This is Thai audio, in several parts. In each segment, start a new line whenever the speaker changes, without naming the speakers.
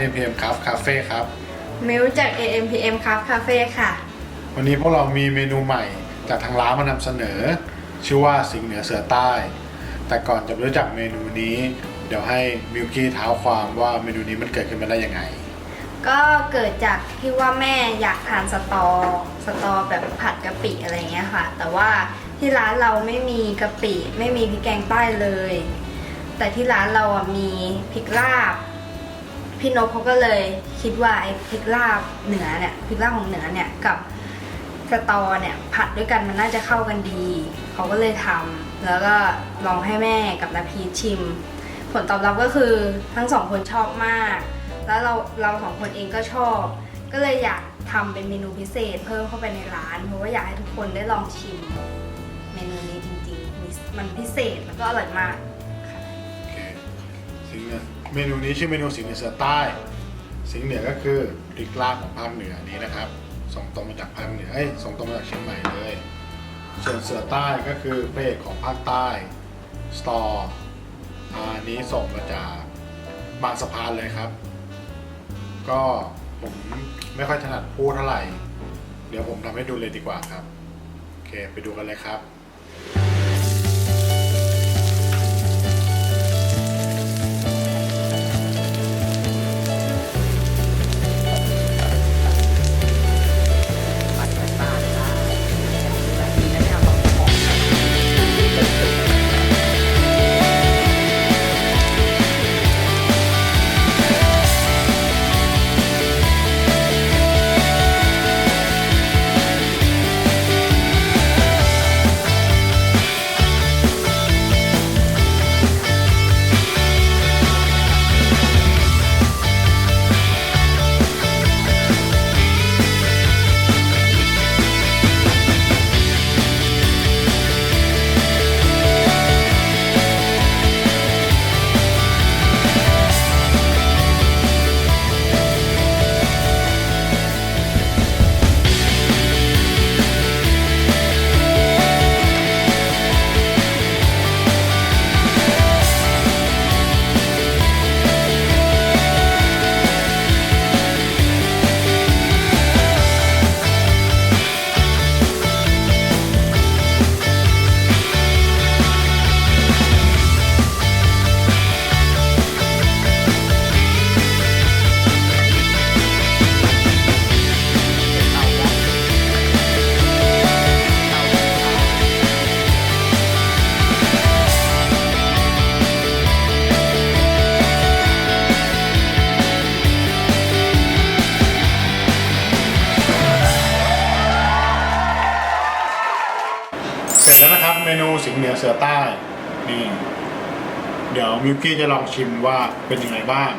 AMPM ครับคาเฟ่ครับ
มิวจาก AMPM ครับคาเฟ่ค่ะ
วันนี้พวกเรามีเมนูใหม่จากทางร้านมานำเสนอ ชื่อว่าสิงห์เหนือเสือใต้ แต่ก่อนจะรู้จักเมนูนี้ เดี๋ยวให้มิวกี้เท้าความว่าเมนูนี้มันเกิดขึ้นมาได้ยังไง
ก็เกิดจากที่ว่าแม่อยากทานสตอ สตอแบบผัดกะปิอะไรเงี้ยค่ะ แต่ว่าที่ร้านเราไม่มีกะปิ ไม่มีพริกแกงใต้เลย แต่ที่ร้านเราอะมีพริกลาบ พี่นพเขาก็เลยคิดว่าไอ้พริกลาบเหนือเนี่ยพริกลาบของเหนือเนี่ยกับสตอเนี่ยผัดด้วยกันมันน่าจะเข้ากันดี เขาก็เลยทำแล้วก็ลองให้แม่กับนาพีชิม ผลตอบรับก็คือทั้งสองคนชอบมาก แล้วเราเราสองคนเองก็ชอบ ก็เลยอยากทำเป็นเมนูพิเศษ เพิ่มเข้าไปในร้าน เพราะว่าอยากให้ทุกคนได้ลองชิม เมนูนี้จริงๆมิมันพิเศษแล้วก็อร่อยมาก
สิงห์เหนือเมนูนี้ชื่อเมนูสิงห์เหนือเสือใต้ สิงห์เหนือก็คือพริกลาบของภาคเหนือนี้นะครับ ส่งตรงมาจากภาคเหนือเอ้ยส่งตรงมาจากเชียงใหม่เลย ส่วนเสือใต้ก็คือเอกของภาคใต้สตออันนี้ส่งมาจากบางสะพานเลยครับ ก็ผมไม่ค่อยถนัดพูดเท่าไหร่ เดี๋ยวผมทำให้ดูเลยดีกว่าครับ โอเคไปดูกันเลยครับ เสร็จแล้วนะครับเมนูสิงห์เหนือเสือใต้นี่เดี๋ยวมิวกี้จะลองชิมว่าเป็นยังไงบ้าง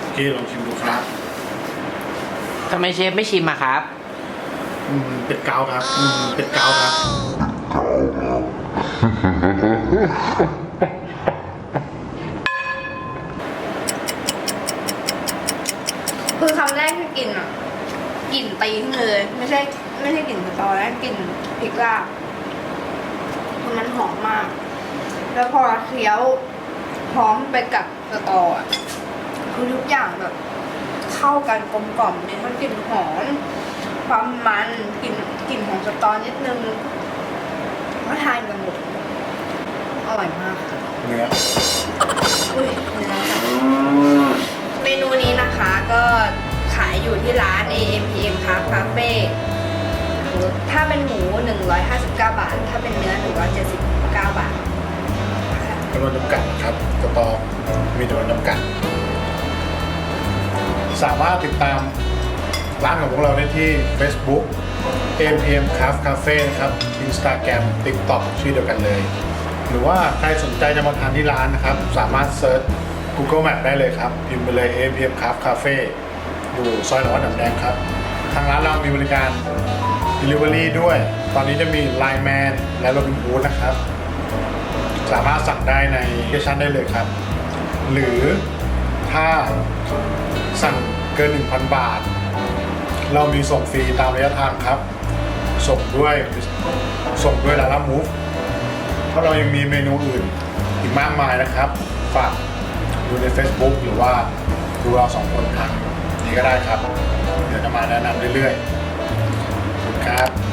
มิวกี้ลองชิมดูครับ
ทำไมเชฟไม่ชิมอะครับ
อืมเป็ดเกาครับอืมเป็ดเกาครับ
คือคำแรกที่กินอะกลิ่นตีขึ้นมาเลย ไม่ใช่ ไม่ใช่กลิ่นสตอแล้วกลิ่นพริกลาบ มันหอมมาก แล้วพอเคี้ยวพร้อมไปกับสตออะคือทุกอย่างแบบเข้ากันกลมกล่อมเนี่ยมันกลิ่นหอมความมันกลิ่นกลิ่นของสตอนิดนึงก็ทานกันหมดอร่อยมากค่ะ
เนื้อ
อุ้ยเนื้อค่ะเมนูนี้นะคะก็ขายอยู่ที่ร้าน AMPM ครับคาเฟ่ ถ้าเป็นหมู 159 บาท ถ้าเป็นเนื้อ 179 บาท
จำนวนจำกัดครับสตอมีจำนวนจำกัด สามารถติดตามร้านของพวกเราได้ที่ Facebook AMPM Craft Cafe นะครับ Instagram TikTok ชื่อเดียวกันเลย หรือว่าใครสนใจจะมาทานที่ร้านนะครับ สามารถเซิร์ช Google Map ได้เลยครับ พิมพ์ไปเลย AMPM Craft Cafe อยู่ซอยหนองวัดหนำแดงครับ ทางร้านเรามีบริการ Delivery ด้วย ตอนนี้จะมี Line Man และ Robin Hood นะครับ สามารถสั่งได้ในแอปพลิเคชันได้เลยครับ หรือถ้าสั่งเกิน 1,000 บาท เรามีส่งฟรีตามระยะทางครับ ส่งด้วยส่งด้วยลาล่ามูฟเพราะเรายังมีเมนูอื่นอีกมากมายนะครับ ฝากดูใน Facebook หรือว่าดูเราสองคนทางนี้ก็ได้ครับ เดี๋ยวจะมาแนะนำเรื่อยๆ ครับ